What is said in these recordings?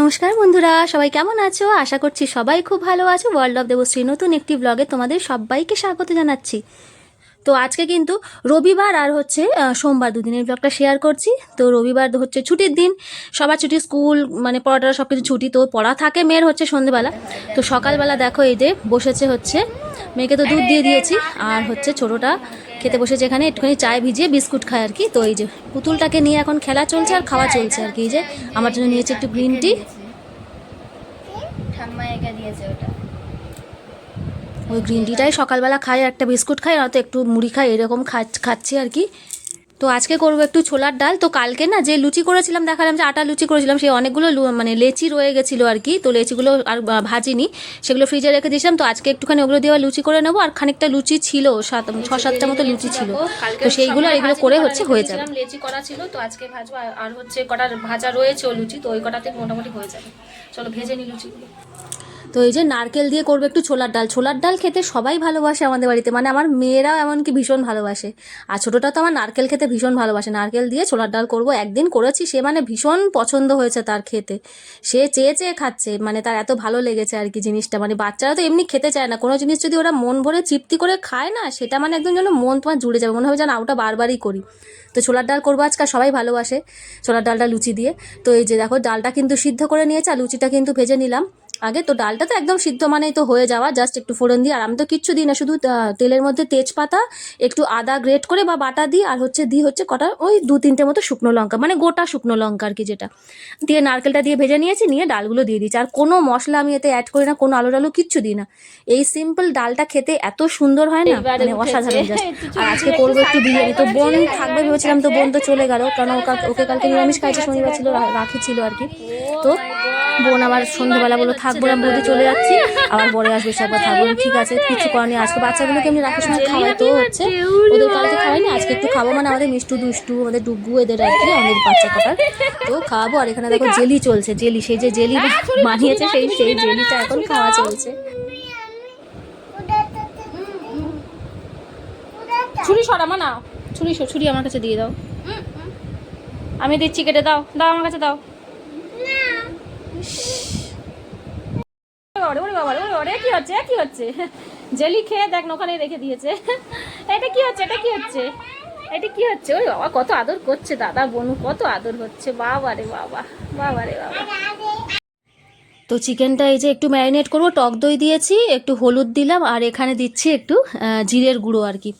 নমস্কার বন্ধুরা, সবাই কেমন আছো? আশা করছি সবাই খুব ভালো আছো। ওয়ার্ল্ড অফ দেবশ্রী নতুন একটি ব্লগে তোমাদের সবাইকে স্বাগত জানাচ্ছি। তো আজকে কিন্তু রবিবার আর হচ্ছে সোমবার দুদিনের ব্লগটা শেয়ার করছি। তো রবিবার হচ্ছে ছুটির দিন। সবার ছুটি স্কুল মানে পড়াটা সব কিছু ছুটি তো পড়া থাকে মেয়ের হচ্ছে সন্ধেবেলা। তো সকালবেলা দেখো এই যে বসেছে হচ্ছে, মেয়েকে তো দুধ দিয়ে দিয়েছি। আর হচ্ছে ছোটোটা খেতে বসেছে এখানে একটুখানি চায় ভিজিয়ে বিস্কুট খায় আর কি। তো এই যে পুতুলটাকে নিয়ে এখন খেলা চলছে আর খাওয়া চলছে আর কি। এই যে আমার জন্য নিয়েছে একটু গ্রিন টি। ওই গ্রিন টিটাই সকালবেলা খায় একটা বিস্কুট খাই আর তো একটু মুড়ি খাই এরকম খাচ্ছে খাচ্ছি আর কি। তো আজকে করব একটু ছোলার ডাল। তো কালকে না যে লুচি করেছিলাম দেখালাম যে আটা লুচি করেছিলাম সেই অনেকগুলো মানে লেচি রয়ে গেছিল আর কি। তো লেচিগুলো আর ভাজিনি সেগুলো ফ্রিজে রেখে দিয়েছিলাম। তো আজকে একটুখানি ওগুলো দিয়ে আবার লুচি করে নেব। আর খানিকটা লুচি ছিল সাত ছ সাতটা মতো লুচি ছিল। তো সেইগুলো আর এগুলো করে হচ্ছে হয়ে যাবে। লেচি করা ছিল তো আজকে ভাজবো। আর- আর হচ্ছে কটা ভাজা রয়েছে লুচি তো ওই কটাতে মোটামুটি হয়ে যাবে। চলো ভেজে নি লুচিগুলো। তো এই যে নারকেল দিয়ে করব একটু ছোলার ডাল। ছোলার ডাল খেতে সবাই ভালোবাসে আমাদের বাড়িতে। মানে আমার মেয়েরাও এমনকি ভীষণ ভালোবাসে। আর ছোটোটা তো আমার নারকেল খেতে ভীষণ ভালোবাসে। নারকেল দিয়ে ছোলার ডাল করব, একদিন করেছি। সে মানে ভীষণ পছন্দ হয়েছে তার খেতে। সে চেয়ে চেয়ে খাচ্ছে। মানে তার এত ভালো লেগেছে আর কি জিনিসটা। মানে বাচ্চারা তো এমনি খেতে চায় না। কোনো জিনিস যদি ওরা মন ভরে তৃপ্তি করে খায় না, সেটা মানে একদম যেন মন তোমার জুড়ে যাবে। মনে হবে যেন ওটা বারবারই করি। তো ছোলার ডাল করব আজকাল সবাই ভালোবাসে ছোলার ডালটা লুচি দিয়ে। তো এই যে দেখো, ডালটা কিন্তু সিদ্ধ করে নিয়েছে আর লুচিটা কিন্তু ভেজে নিলাম। আগে তো ডালটা তো একদম সিদ্ধ মানেই তো হয়ে যাওয়া জাস্ট একটু ফোড়ন দিয়ে আর আমি তো কিচ্ছু দিই না শুধু তেলের মধ্যে তেজপাতা একটু আদা গ্রেট করে বা বাটা দিই আর হচ্ছে দিই হচ্ছে কটা ওই দু তিনটে মতো শুকনো লঙ্কা মানে গোটা শুকনো লঙ্কা আর কি যেটা। দিয়ে নারকেলটা দিয়ে ভেজে নিয়েছি নিয়ে ডালগুলো দিয়ে দিয়েছি আর কোনো মশলা আমি এতে অ্যাড করি না কোনো আলু টালু কিচ্ছু দিই না। এই সিম্পল ডালটা খেতে এত সুন্দর হয় না মানে অসাধারণ জাস্ট আর আজকে করব একটু বিরিয়ানি তো বোন থাকবে ভেবেছিলাম তো বোন তো চলে গেল কারণ ওকা- ওকে কালকে নিরামিষ খাইছে শনিবার ছিল রাখি ছিল আর কি। তো বোন আবার সন্ধ্যেবেলা বলো থাকব না বৌদি চলে যাচ্ছি। আবার পরে আসবে, সে একবার থাকব ঠিক আছে? কিছু করার নেই। আজকে বাচ্চাগুলোকে এমনি রাখার সময় খাওয়াই তো হচ্ছে। ওদের কালকে খাওয়াইনি আজকে একটু খাব মানে আমাদের মিষ্টু, দুষ্টু, আমাদের ডুগু, এদের আর কি, আমাদের বাচ্চা কটার। তো খাওয়াবো আর এখানে দেখো জেলি চলছে, জেলি সেই যে জেলি বানিয়েছে, সেই সেই জেলিটা এখন খাওয়া চলছে। ছুরি সরামা না ছুরি ছুরি আমার কাছে দিয়ে দাও। আমি দিচ্ছি, কেটে দাও। দাও আমার কাছে, দাও। কি হচ্ছে কি হচ্ছে? জেলি খেয়ে ওখানে রেখে দিয়েছে। এটা কি হচ্ছে, এটা কি হচ্ছে? এটা কি হচ্ছে? বাবা, কত আদর করছে দাদা, বনু, কত আদর হচ্ছে। বাবা রে বাবা বাবা রে বাবা। তো চিকেনটা এই যে একটু ম্যারিনেট করব, টক দই দিয়েছি, একটু হলুদ দিলাম, আর এখানে দিচ্ছি একটু জিরের গুঁড়ো আর কি।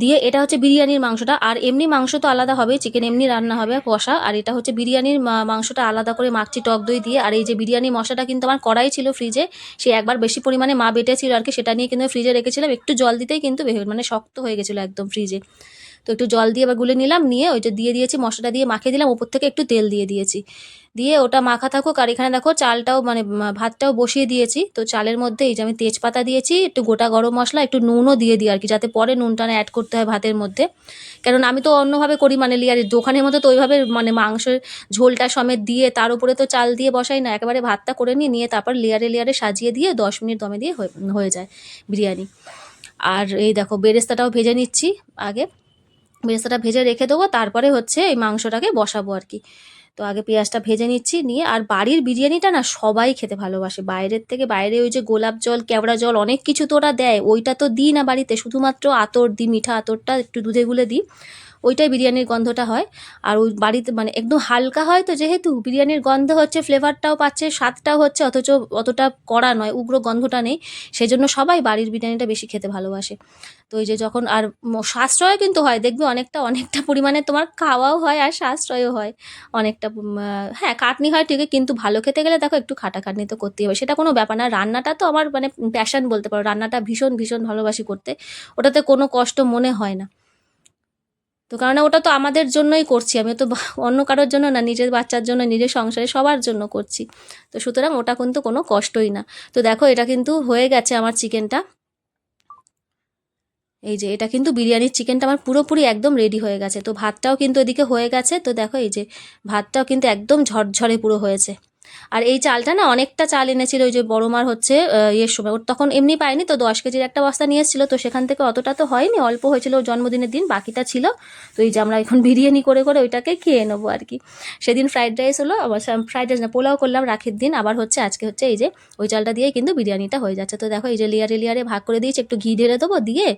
দিয়ে এটা হচ্ছে বিরিয়ানির মাংসটা, আর এমনি মাংস তো আলাদা হবে, চিকেন এমনি রান্না হবে, কষা, আর এটা হচ্ছে বিরিয়ানির মাংসটা আলাদা করে মাখছি টক দই দিয়ে, আর এই যে বিরিয়ানি মশলাটা কিন্তু আমার কড়াই ছিল ফ্রিজে, সে একবার বেশি পরিমাণে মা বেটেছিল আর কি, সেটা নিয়ে কিন্তু ফ্রিজে রেখেছিলাম, একটু জল দিতেই কিন্তু মানে শক্ত হয়ে গেছিল একদম ফ্রিজে। তো একটু জল দিয়ে এবার গুলে নিলাম, নিয়ে ওইটা দিয়ে দিয়েছি মশলাটা দিয়ে মাখিয়ে দিলাম, ওপর থেকে একটু তেল দিয়ে দিয়েছি। দিয়ে ওটা মাখা থাকুক, আর এখানে দেখো চালটাও মানে ভাতটাও বসিয়ে দিয়েছি। তো চালের মধ্যে এই যে আমি তেজপাতা দিয়েছি, একটু গোটা গরম মশলা, একটু নুনও দিয়ে দিই আর কি, যাতে পরে নুনটা না অ্যাড করতে হয় ভাতের মধ্যে। কারণ আমি তো অন্যভাবে করি মানে লিয়ারে, দোকানের মতো তো ওইভাবে মানে মাংসের ঝোলটা সমেত দিয়ে তার উপরে তো চাল দিয়ে বসাই না, একেবারে ভাতটা করে নিয়ে নিয়ে তারপর লেয়ারে লেয়ারে সাজিয়ে দিয়ে দশ মিনিট দমে দিয়ে হয়ে যায় বিরিয়ানি। আর এই দেখো বেরেস্তাটাও ভেজে নিচ্ছি আগে। বেরেস্তাটা ভেজে রেখে দেবো, তারপরে হচ্ছে এই মাংসটাকে বসাবো আর কি। তো আগে পেঁয়াজটা ভেজে নিচ্ছি, নিয়ে আর বাড়ির বিরিয়ানিটা না সবাই খেতে ভালোবাসে। বাইরের থেকে বাইরে ওই যে গোলাপ জল, কেওড়া জল অনেক কিছু তো ওরা দেয়, ওইটা তো দিই না বাড়িতে, শুধুমাত্র আতর দিই, মিঠা আতরটা একটু দুধে গুলে দিই। ওইটাই বিরিয়ানির গন্ধটা হয়। আর ওই বাড়িতে মানে একদম হালকা হয় তো যেহেতু বিরিয়ানির গন্ধ হচ্ছে, ফ্লেভারটাও পাচ্ছে, স্বাদটাও হচ্ছে, অথচ অতটা কড়া নয়, উগ্র গন্ধটা নেই। সেজন্য সবাই বাড়ির বিরিয়ানিটা বেশি খেতে ভালোবাসে। তো এই যে যখন আর সাশ্রয় কিন্তু হয়, দেখবে অনেকটা অনেকটা পরিমাণে তোমার খাওয়াও হয় আর সাশ্রয়ও হয়। অনেকটা হ্যাঁ খাটনি হয় ঠিকই, কিন্তু ভালো খেতে গেলে দেখো একটু খাটাখাটনি তো করতেই হবে। সেটা কোনো ব্যাপার না, রান্নাটা তো আমার মানে প্যাশন বলতে পারো, রান্নাটা ভীষণ ভীষণ ভালোবাসি করতে। ওটাতে কোনো কষ্ট মনে হয় না। তো কারণ ওটা তো আমাদের জন্যই করছি আমি তো অন্য কারোর জন্য না, নিজের বাচ্চার জন্য, নিজের সংসারে সবার জন্য করছি। তো সুতরাং ওটা কিন্তু কোনো কষ্টই না। তো দেখো এটা কিন্তু হয়ে গেছে আমার চিকেনটা। এই যে এটা কিন্তু বিরিয়ানির চিকেনটা আমার পুরোপুরি একদম রেডি হয়ে গেছে। তো ভাতটাও কিন্তু এদিকে হয়ে গেছে। তো দেখো এই যে ভাতটাও কিন্তু একদম ঝরঝরে পুরো হয়েছে। আর এই চালটা না অনেকটা চাল এনেছিল ওই যে বড় মার হচ্ছে ইয়ের সময়। ওর তখন এমনি পায়নি তো দশ কেজির একটা বস্তা নিয়ে এসেছিল তো সেখান থেকে অতটা তো হয়নি অল্প হয়েছিল ওর জন্মদিনের দিন বাকিটা ছিল। তো এই যে আমরা এখন বিরিয়ানি করে করে ওইটাকে খেয়ে নেব আর কি। সেদিন ফ্রাইড রাইস হলো আবার ফ্রাইড রাইস না পোলাও করলাম রাখির দিন আবার হচ্ছে আজকে হচ্ছে এই যে ওই চালটা দিয়ে কিন্তু বিরিয়ানিটা হয়ে যাচ্ছে। তো দেখো এই যে লেয়ারে লেয়ারে ভাগ করে দিয়েছি একটু ঘি ঢেলে দেবো দিয়ে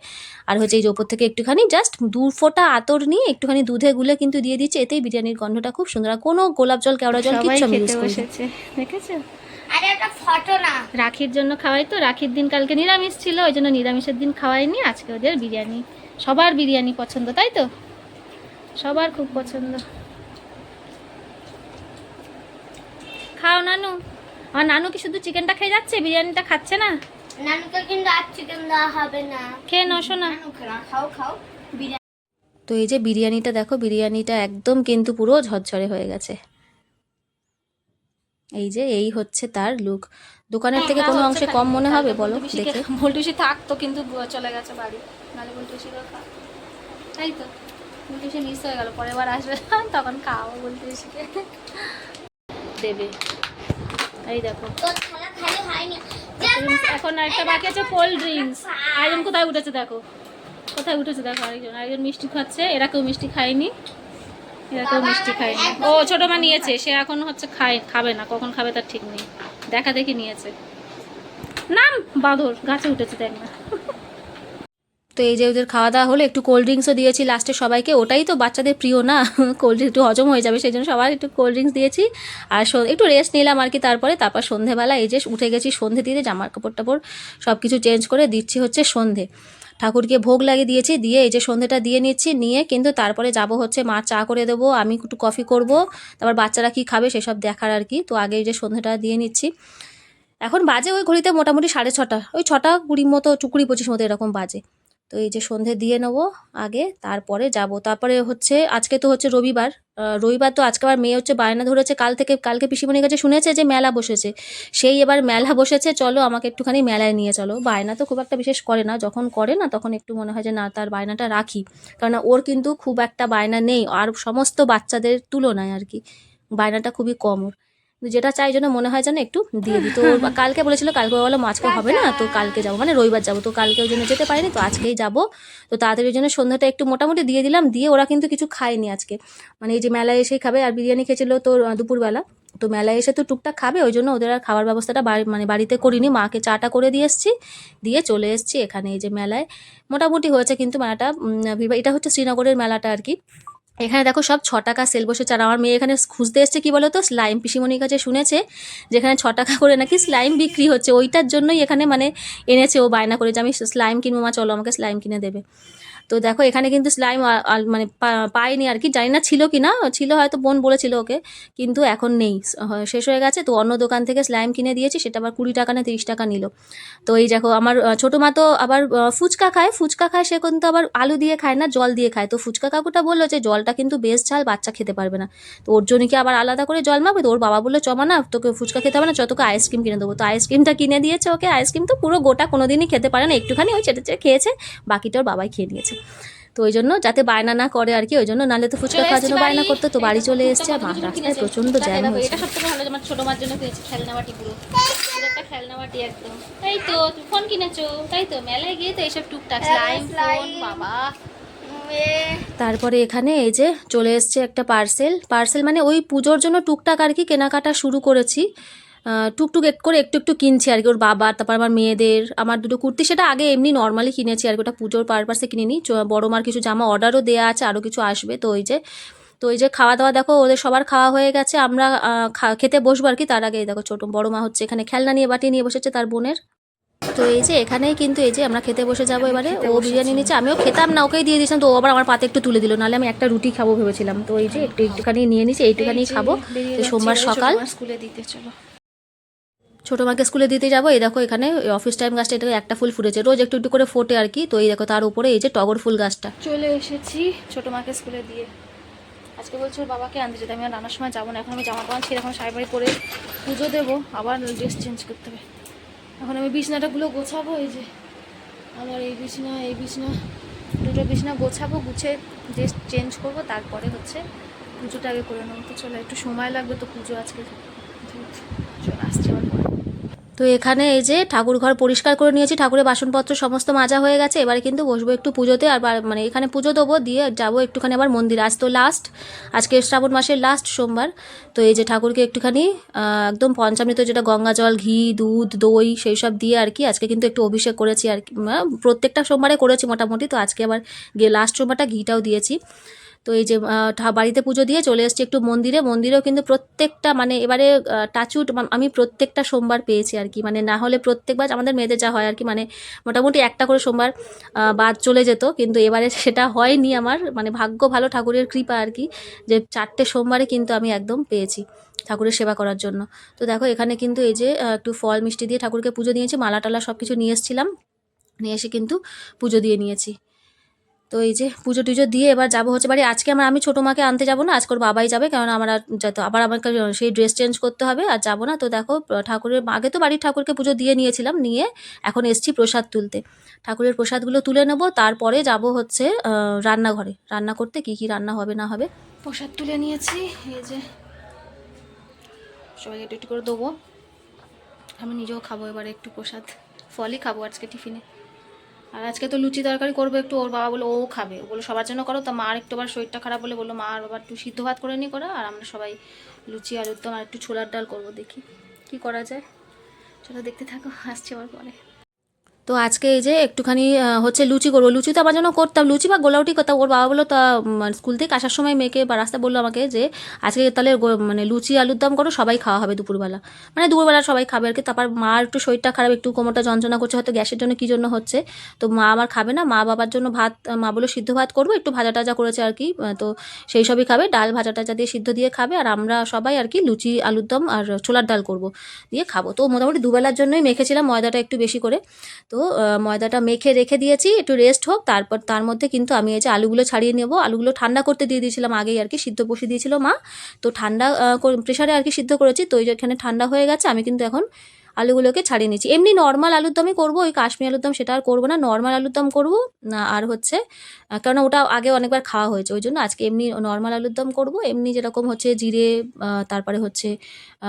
আর হচ্ছে এই যে ওপর থেকে একটুখানি জাস্ট দু ফোঁটা আতর নিয়ে একটুখানি দুধে গুলে কিন্তু দিয়ে দিচ্ছি এতেই বিরিয়ানির গন্ধটা খুব সুন্দর। আর কোনো গোলাপ জল কেওড়া জল কিচ্ছু আমি ইউজ করি বসেছে দেখেছ? আরে একটা ফটো না। রাখির জন্য খাওয়াই তো রাখির দিন কালকে নিরামিষ ছিল ওই জন্য নিরামিষের দিন খাওয়াইনি আজকে ওদের বিরিয়ানি। সবার বিরিয়ানি পছন্দ তাই তো? সবার খুব পছন্দ। খাও নানু। আর নানু কি শুধু চিকেনটা খেয়ে যাচ্ছে বিরিয়ানিটা খাচ্ছে না? নানুকে কিন্তু আর চিকেন দেওয়া হবে না। খেয়ে নশো না খাও খাও বিরিয়ানি। তো এই যে বিরিয়ানিটা দেখো বিরিয়ানিটা একদম কিন্তু পুরো ঝরঝরে হয়ে গেছে। এই যে এই হচ্ছে তার লুক দোকানের থেকে কোনো অংশে কম মনে হবে বলো দেখে? ভুলটুসি থাকতো কিন্তু চলে গেছে বাড়ি। নাহলে ভুলটুসিরও খা। তাই তো? ভুলটুসি মিস হয়ে গেল পরের বার আসবে তখন খাওয়াবো ভুলটুসিকে দেবে। এই দেখো। এখন একটা বাকি আছে কোল্ড ড্রিঙ্কস আরেকজন কোথায় উঠেছে দেখো? কোথায় উঠেছে দেখো আরেকজন। আরেকজন মিষ্টি খাচ্ছে এরা কেউ মিষ্টি খায়নি। এরা মিষ্টি খায়নি ও ছোট মা নিয়েছে, সে এখন হচ্ছে খায়, খাবে না, কখন খাবে তার ঠিক নেই। দেখা দেখি নিয়েছে। নাম বাঁদর, গাছে উঠেছে দেখ না। তো এই যে ওদের খাওয়া দাওয়া হলো, একটু কোল্ড ড্রিঙ্কসও দিয়েছি লাস্টে সবাইকে। ওটাই তো বাচ্চাদের প্রিয় না? কোল্ড ড্রিঙ্কস একটু হজম হয়ে যাবে, সেই জন্য সবাই একটু কোল্ড ড্রিঙ্কস দিয়েছি। আর একটু রেস্ট নিলাম আর কি তারপরে। তারপর সন্ধেবেলা এই যে উঠে গেছি সন্ধে দিতে জামার কাপড় টাপড় সব কিছু চেঞ্জ করে দিচ্ছি হচ্ছে সন্ধে। ঠাকুরকে ভোগ লাগিয়ে দিয়েছি, দিয়ে এই যে সন্ধেটা দিয়ে নিচ্ছি, নিয়ে কিন্তু তারপরে যাব হচ্ছে মার চা করে দেবো, আমি একটু কফি করব, তারপর বাচ্চারা কি খাবে সেসব দেখার আর কি। তো আগে এই যে সন্ধেটা দিয়ে নিচ্ছি। এখন বাজে ওই ঘড়িতে মোটামুটি সাড়ে ছটা, ওই ছটা কুড়ি মতো, কুড়ি পঁচিশ মতো এরকম বাজে। তো এই যে সন্ধে দিয়ে নেব আগে, তারপরে যাব। তারপরে হচ্ছে, আজকে তো হচ্ছে রবিবার রবিবার তো আজকে আবার মেয়ে হচ্ছে বায়না ধরেছে, কাল থেকে, কালকে পিসিমণির কাছে শুনেছে যে মেলা বসেছে। সেই এবার মেলা বসেছে, চলো আমাকে একটুখানি মেলায় নিয়ে চলো। বায়না তো খুব একটা বিশেষ করে না, যখন করে না তখন একটু মনে হয় যে না, তার বায়নাটা রাখি। কারণ ওর কিন্তু খুব একটা বায়না নেই, আর সমস্ত বাচ্চাদের তুলনায় আর কি, বায়নাটা খুবই কম ওর। যেটা চাই জন্য মনে হয় যেন একটু দিয়ে দিই। তো কালকে বলেছিল, কালকে বলো আজকে হবে না, তো কালকে যাব। মানে রবিবার যাব। তো কালকে ওই জন্য যেতে পারিনি, তো আজকেই যাব। তো তাড়াতাড়ি ওই জন্য সন্ধ্যাটা একটু মোটামুটি দিয়ে দিলাম। দিয়ে ওরা কিন্তু কিছু খায়নি আজকে। মানে এই যে মেলায় এসেই খাবে আর বিরিয়ানি খেয়েছিল তো দুপুরবেলা। তো মেলায় এসে তো টুকটাক খাবে, ওই জন্য ওদের আর খাবার ব্যবস্থাটা বাড়ি মানে বাড়িতে করিনি। মাকে চাটা করে দিয়ে এসেছি। দিয়ে চলে এসেছি এখানে এই যে মেলায়। মোটামুটি হয়েছে কিন্তু মেলাটা। এটা হচ্ছে শ্রীনগরের মেলাটা আর কি। এখানে দেখো সব ছ টাকা সেল বসেছে। আর আমার মেয়ে এখানে খুঁজতে এসছে, কি তো স্লাইম পিসিমণির কাছে শুনেছে, যেখানে ছ টাকা করে নাকি স্লাইম বিক্রি হচ্ছে। ওইটার জন্যই এখানে মানে এনেছে, ও বায়না করে যে আমি স্লাইম কিনবো মা, চলো আমাকে স্লাইম কিনে দেবে। তো দেখো, এখানে কিন্তু স্লাইম মানে পা- পাইনি আর কি, জানি না ছিল কি না ছিল হয়তো বোন বলেছিল ওকে, কিন্তু এখন নেই শেষ হয়ে গেছে, তো অন্য দোকান থেকে স্লাইম কিনে দিয়েছি, সেটা আবার কুড়ি টাকা না তিরিশ টাকা নিল। তো এই দেখো, আমার ছোটো মা তো আবার ফুচকা খায় ফুচকা খায় সে কিন্তু আবার আলু দিয়ে খায় না, জল দিয়ে খায়। তো ফুচকা কাকুটা বলল যে, জলটা কিন্তু বেশ ঝাল, বাচ্চা খেতে পারবে না। তো ওর জন্য কি আবার আলাদা করে জল মাখবে? তো ওর বাবা বলল, চমা না, তোকে ফুচকা খেতে হবে না, চ, তোকে আইসক্রিম কিনে দেবো। তো আইসক্রিমটা কিনে দিয়েছে ওকে আইসক্রিম তো পুরো গোটা কোনোদিনই খেতে পারে না, একটুখানি ওই চেটে খেয়েছে, বাকিটা ওর বাবাই খেয়ে নিয়েছে। তো ওই জন্য যাতে বায়না না করে আর কি ওই জন্য নাহলে তো ফুচকা খাওয়ার জন্য বায়না। করতে তো বাড়ি চলে এসছে আর রাস্তায়। প্রচণ্ড কোথায় জ্যাম হয়েছে। এটা সব থেকে ভালো আমার ছোট মার জন্য পেয়েছি খেলনা বাটি পুরো। একটা খেলনা বাটি একদম। তাই তো তুমি ফোন কিনেছো? তাই তো মেলায় গিয়ে তো এইসব টুকটাক হ্যাঁ, স্লাইম ফোন বাবা। তারপরে এখানে এই যে চলে এসছে একটা পার্সেল পার্সেল মানে ওই পুজোর জন্য টুকটাক আর কি কেনাকাটা শুরু করেছি। টুকটুক একটু করে একটু একটু কিনছি আর কি ওর বাবার তারপর আমার মেয়েদের আমার দুটো কুর্তি সেটা আগে এমনি নর্মালি কিনেছি আর কি ওটা পুজোর পারপাসে কিনিনি। বড় মার কিছু জামা অর্ডারও দেওয়া আছে আরও কিছু আসবে তো ওই যে তো ওই যে খাওয়া দাওয়া দেখো ওদের সবার খাওয়া হয়ে গেছে আমরা খেতে বসবো আর কি তার আগে দেখো ছোটো বড় মা হচ্ছে এখানে খেলনা নিয়ে বাটি নিয়ে বসেছে তার বোনের। তো এই যে এখানেই কিন্তু এই যে আমরা খেতে বসে যাব এবারে ও বিরিয়ানি নিচ্ছে আমিও খেতাম না ওকেই দিয়ে দিয়েছিলাম তো ও আবার আমার পাতে একটু তুলে দিল নাহলে আমি একটা রুটি খাব ভেবেছিলাম তো এই যে একটু একটুখানি নিয়ে নিচ্ছি এইটুখানি খাব সোমবার সকাল। স্কুলে দিতে চলো। ছোটো মাকে স্কুলে দিতে যাব, এই দেখো এখানে অফিস টাইম গাছটা এটা একটা ফুল ফুটেছে। রোজ একটু একটু করে ফোটে আর কি। তো এই দেখো তার উপরে এই যে টগর ফুল গাছটা। চলে এসেছি ছোটো মাকে স্কুলে দিয়ে। আজকে বলছো বাবাকে আনতে যেতে। আমি আর রান্নার সময় যাব না। এখন আমি জামা ছেড়ে এখন শাড়ি বাড়ি পরে পুজো দেবো। আবার ড্রেস চেঞ্জ করতে হবে। এখন আমি বিছনাটাগুলো গোছাবো, এই যে আমার এই বিছনা এই বিছনা, দুটো বিছনা গোছাবো, গুছিয়ে ড্রেস চেঞ্জ করব। তারপরে হচ্ছে পুজোটা আগে করে নেব। তো চলো, একটু সময় লাগবে তো পুজো আজকে চলে আসছে আবার পরে। তো এখানে এই যে ঠাকুর ঘর পরিষ্কার করে নিয়েছি ঠাকুরের বাসনপত্র সমস্ত মাজা হয়ে গেছে। এবারে কিন্তু বসবো একটু পুজোতে আর মানে এখানে পুজো দেবো দিয়ে যাব একটুখানি আবার মন্দির। আজ তো লাস্ট আজকে শ্রাবণ মাসের লাস্ট সোমবার। তো এই যে ঠাকুরকে একটুখানি একদম পঞ্চামৃত যেটা গঙ্গা জল ঘি দুধ দই সেই সব দিয়ে আর কি আজকে কিন্তু একটু অভিষেক করেছি আর কি। আহ, প্রত্যেকটা সোমবারে করেছি মোটামুটি তো আজকে আবার গিয়ে লাস্ট সোমবারটা ঘিটাও দিয়েছি। তো এই যে বাড়িতে পুজো দিয়ে চলে এসেছি একটু মন্দিরে। মন্দিরেও কিন্তু প্রত্যেকটা মানে এবারে টাচুট আমি প্রত্যেকটা সোমবার পেয়েছি আর কি। মানে না হলে প্রত্যেকবার আমাদের মেয়েদের যা হয় আর কি মানে মোটামুটি একটা করে সোমবার বাদ চলে যেত। কিন্তু এবারে সেটা হয়নি আমার। মানে ভাগ্য ভালো, ঠাকুরের কৃপা আর কি, যে চারটে সোমবারে কিন্তু আমি একদম পেয়েছি ঠাকুরের সেবা করার জন্য। তো দেখো, এখানে কিন্তু এই যে একটু ফল মিষ্টি দিয়ে ঠাকুরকে পুজো দিয়েছি, মালা টালা সব কিছু নিয়ে এসেছিলাম। নিয়ে এসে কিন্তু পুজো দিয়ে নিয়েছি। তো এই যে পুজো টুজো দিয়ে এবার যাব হচ্ছে বাড়ি। আজকে আমার, আমি ছোটো মাকে আনতে যাব না আজকে বাবাই যাবে, কারণ আমার যত আবার আমাকে সেই ড্রেস চেঞ্জ করতে হবে আর যাব না। তো দেখো, ঠাকুরের, আগে তো বাড়ির ঠাকুরকে পুজো দিয়ে নিয়েছিলাম, নিয়ে এখন এসছি প্রসাদ তুলতে। ঠাকুরের প্রসাদগুলো তুলে নেব, তারপরে যাব হচ্ছে রান্নাঘরে। রান্না করতে কি কি রান্না হবে, না হবে? প্রসাদ তুলে নিয়েছি, এই যে সবাইকে একটু একটু করে দেবো। আমি নিজেও খাব এবারে একটু প্রসাদ। ফলই খাব আজকে টিফিনে। আর আজকে তো লুচি তরকারি করব একটু, ওর বাবা বলে ও খাবে। ও বলে সবার জন্য করো। তা মার একটু আবার শরীরটা খারাপ বলে বলল, মা আর বাবা একটু সিদ্ধ ভাত করে নি করা, আর আমরা সবাই লুচি আলুর দম আর একটু ছোলার ডাল করব, দেখি কি করা যায়। চলো দেখতে থাকো, আসছে আবার পরে। তো আজকে এই যে একটুখানি হচ্ছে লুচি করব। লুচি তো আমার জন্য করতাম লুচি বা গোলাউটি করতাম। ওর বাবা বলল তা উম, স্কুল থেকে আসার সময় মেয়েকে বা রাস্তা বলল আমাকে যে আজকে তাহলে মানে লুচি আলুর দম করো সবাই খাওয়া হবে দুপুরবেলা। মানে দুপুরবেলা সবাই খাবে আর কি। তারপর মার একটু শরীরটা খারাপ একটু কোমরটা যন্ত্রণা করছে হয়তো গ্যাসের জন্য কী জন্য হচ্ছে। তো মা আমার খাবে না মা বাবার জন্য ভাত মা বলল সিদ্ধ ভাত করব একটু ভাজা টাজা করেছে আর কি। তো সেই সবই খাবে ডাল ভাজা টাজা দিয়ে সিদ্ধ দিয়ে খাবে। আর আমরা সবাই আর কি লুচি আলুর দম আর ছোলার ডাল করব দিয়ে খাব। তো মোটামুটি দুবেলার জন্যই মেখেছিলাম ময়দাটা একটু বেশি করে। তো ময়দাটা মেখে রেখে দিয়েছি, একটু রেস্ট হোক, তারপর তার মধ্যে কিন্তু আমি এই যে আলুগুলো ছাড়িয়ে নেব। আলুগুলো ঠান্ডা করতে দিয়ে দিয়েছিলাম, আগেই আর কি সিদ্ধ বসিয়ে দিয়েছিল মা। তো ঠান্ডা প্রেশারে আর কি সিদ্ধ করেছি, তো এখানে ঠান্ডা হয়ে গেছে, আমি কিন্তু এখন আলুগুলোকে ছাড়িয়ে নিচ্ছি। এমনি নর্মাল আলুর দমই করব, ওই কাশ্মীর আলুর দম সেটা আর করব না নর্মাল আলুর দম করব আর হচ্ছে কেননা ওটা আগে অনেকবার খাওয়া হয়েছে, ওই জন্য আজকে এমনি নর্মাল আলুর দম করব, এমনি যেরকম হচ্ছে জিরে তারপরে হচ্ছে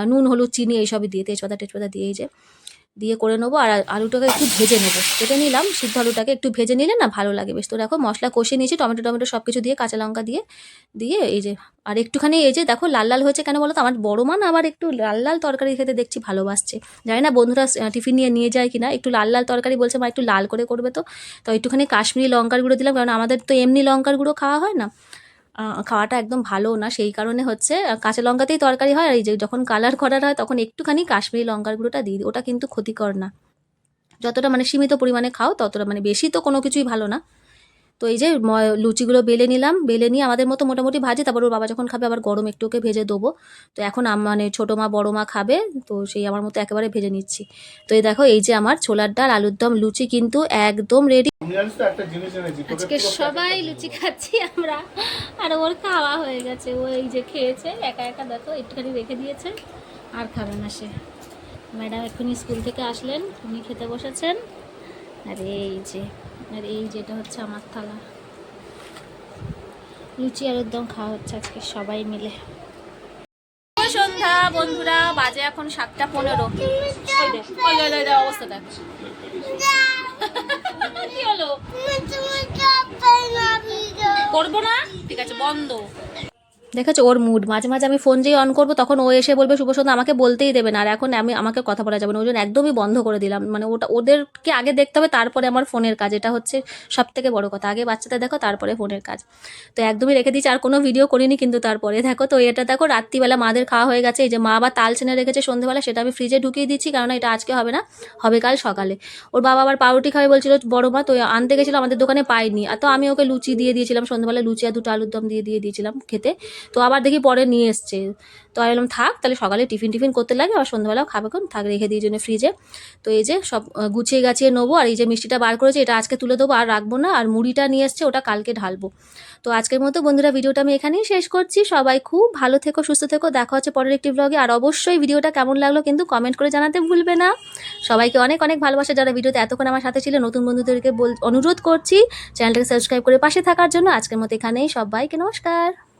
নুন, হলুদ, চিনি, এইসবই দিয়ে, তেজপাতা, টেজপাতা দিয়ে এই যে। দিয়ে করে নেব আর আলুটাকে একটু ভেজে নেব। কেটে নিলাম, সিদ্ধ আলুটাকে একটু ভেজে নিলে না ভালো লাগে বেশ। তো দেখো মশলা কষিয়ে নিয়েছি, টমেটো টমেটো সব কিছু দিয়ে, কাঁচা লঙ্কা দিয়ে দিয়ে এই যে, আর একটুখানি এই যে দেখো লাল লাল হয়েছে কেন বলো তো আমার বড় মা না আবার একটু লাল লাল তরকারি খেতে দেখছি ভালোবাসছে। জানি না বন্ধুরা টিফিন নিয়ে নিয়ে যায় কিনা, একটু লাল লাল তরকারি বলছে, মা একটু লাল করে করবে তো। তো একটুখানি কাশ্মীরি লঙ্কার গুঁড়ো দিলাম, কারণ আমাদের তো এমনি লঙ্কার গুঁড়ো খাওয়া হয় না। খাওয়াটা একদম ভালো না। সেই কারণে হচ্ছে কাঁচা লঙ্কাতেই তরকারি হয়। আর এই যে যখন কালার করার হয়, তখন একটুখানি কাশ্মীরি লঙ্কার গুঁড়োটা দিই। ওটা কিন্তু ক্ষতিকর না। যতটা মানে সীমিত পরিমাণে খাও, ততটা মানে বেশি তো কোনো কিছুই ভালো না। তো এই যে লুচিগুলো বেলে নিলাম বেলে নিয়ে আমাদের মতো মোটামুটি ভাজি তারপর ওর বাবা যখন খাবে আবার গরম একটু ওকে ভেজে দেবো। তো এখন আম- মানে ছোটো মা বড়ো মা খাবে তো সেই আমার মতো একেবারে ভেজে নিচ্ছি। তো এই দেখো এই যে আমার ছোলার ডাল আলুর দম লুচি কিন্তু একদম রেডি আজকে সবাই লুচি খাচ্ছি আমরা আর ওর খাওয়া হয়ে গেছে ও এই যে খেয়েছে একা একা দেখো একটুখানি রেখে দিয়েছে আর খাবে না সে। ম্যাডাম এক্ষুনি স্কুল থেকে আসলেন উনি খেতে বসেছেন। আর এই যে আর এই যেটা হচ্ছে আমার থালা। লুচি আর একদম খাওয়া হচ্ছে আজকে সবাই মিলে। সন্ধ্যা বন্ধুরা বাজে এখন সাতটা পনেরো। অবস্থা দেখ। কি হলো? করব না? ঠিক আছে বন্ধ। দেখেছ ওর মুড মাঝে মাঝে আমি ফোন যেই অন করব, তখন ও এসে বলবে শুভ সন্ধ্যা আমাকে বলতেই দেবে না। আর এখন আমি আমাকে কথা বলা যাবে না। ওই জন্য একদমই বন্ধ করে দিলাম। মানে ওটা, ওদেরকে আগে দেখতে হবে, তারপরে আমার ফোনের কাজ। এটা হচ্ছে সব থেকে বড় কথা। আগে বাচ্চাদের দেখো, তারপরে ফোনের কাজ। তো একদমই রেখে দিয়েছি। আর কোনো ভিডিও করিনি কিন্তু তারপরে। দেখো তো, এটা দেখো, রাত্রিবেলা মাদের খাওয়া হয়ে গেছে। এই যে মা বা তাল ছেনে রেখেছে সন্ধ্যেবেলা সেটা আমি ফ্রিজে ঢুকিয়ে দিচ্ছি কারণ এটা আজকে হবে না, হবে কাল সকালে। ওর বাবা আবার পাউরুটি খাবে বলছিল, বড় মা, তো আনতে গেছিল, আমাদের দোকানে পাইনি আর তো আমি ওকে লুচি দিয়ে দিয়েছিলাম। সন্ধ্যাবেলা লুচি আর দুটো আলুর দম দিয়ে দিয়ে দিয়েছিলাম খেতে। তো আবার দেখি পরে নিয়ে এসছে। তো আমি বললাম, থাক, তাহলে সকালে টিফিন টিফিন করতে লাগে, আবার সন্ধ্যাবেলাও খাবে কোন থাক, রেখে দিই জন্য ফ্রিজে তো এই যে সব গুছিয়ে গাছিয়ে নেব, আর এই যে মিষ্টিটা বার করেছে, এটা আজকে তুলে দেবো, আর রাখব না, আর মুড়িটা নিয়ে এসছে, ওটা কালকে ঢালবো। তো আজকের মতো, বন্ধুরা, ভিডিওটা আমি এখানেই শেষ করছি। সবাই খুব ভালো থেকো, সুস্থ থেকো, দেখা হচ্ছে পরের একটি ব্লগে আর অবশ্যই ভিডিওটা কেমন লাগল কিন্তু কমেন্ট করে জানাতে ভুলবে না। সবাইকে অনেক অনেক ভালোবাসা, যারা ভিডিওতে এতক্ষণ আমার সাথে ছিল নতুন বন্ধুদেরকে বল, অনুরোধ করছি, চ্যানেলটাকে সাবস্ক্রাইব করে পাশে থাকার জন্য। আজকের মতো এখানেই, সবাইকে নমস্কার।